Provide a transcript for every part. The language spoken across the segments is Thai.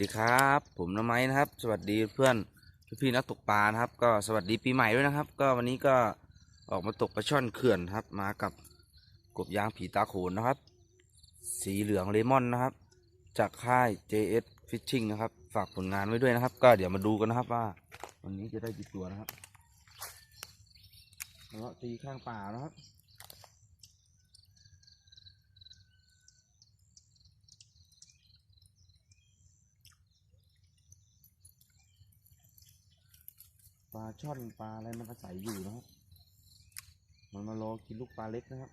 ดีครับ ผมน้ำไม้นะครับ สวัสดีเพื่อนพี่นักตกปลานะครับ ก็สวัสดีปีใหม่ด้วยนะครับ ก็วันนี้ก็ออกมาตกปลาช่อนเขื่อนครับ มากับกบยางผีตาโขนนะครับ สีเหลืองเลมอนนะครับ จากค่าย JS Fishing นะครับ ฝากผลงานไว้ด้วยนะครับ ก็เดี๋ยวมาดูกันนะครับว่า วันนี้จะได้กี่ตัวนะครับแล้วตีข้างป่านะครับ ปลาช่อนปลาอะไรมันอาศัยอยู่นะครับ มันมารอกินลูกปลาเล็กนะครับ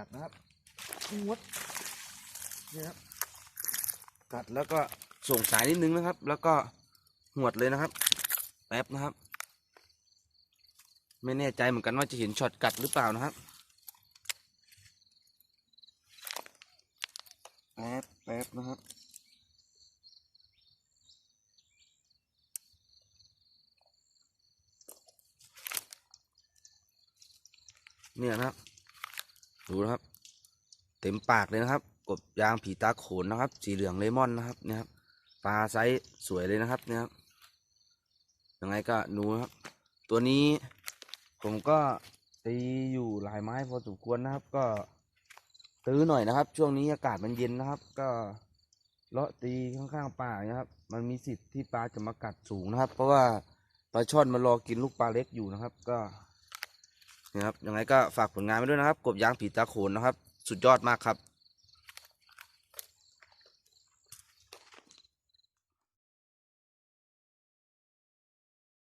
กัดนะครับงวดนี่ครับ กัดแล้วก็ส่งสายนิดนึงนะครับ แล้วก็หวดเลยนะครับแป๊บนะครับ ไม่แน่ใจเหมือนกันว่าจะเห็นช็อตกัดหรือเปล่านะครับแป๊บแป๊บนะครับเนี่ยนะครับ ดูนะครับ เต็มปากเลยนะครับ กบยางผีตาโขนนะครับ สีเหลืองเลมอนนะครับเนี่ยครับปลาไซส์สวยเลยนะครับเนี่ยครับยังไงก็ดูนะครับ ตัวนี้ผมก็ตีอยู่หลายไม้พอสมควรนะครับ ก็ตื้อหน่อยนะครับ ช่วงนี้อากาศมันเย็นนะครับ ก็เลาะตีข้างๆป่านะครับ มันมีสิทธิ์ที่ปลาจะมากัดสูงนะครับ เพราะว่าปลาช่อนมารอกินลูกปลาเล็กอยู่นะครับ ก็ นะครับยังไงก็ฝากผลงานไว้ด้วยนะครับ กบยางผีตาโขนนะครับ สุดยอดมากครับ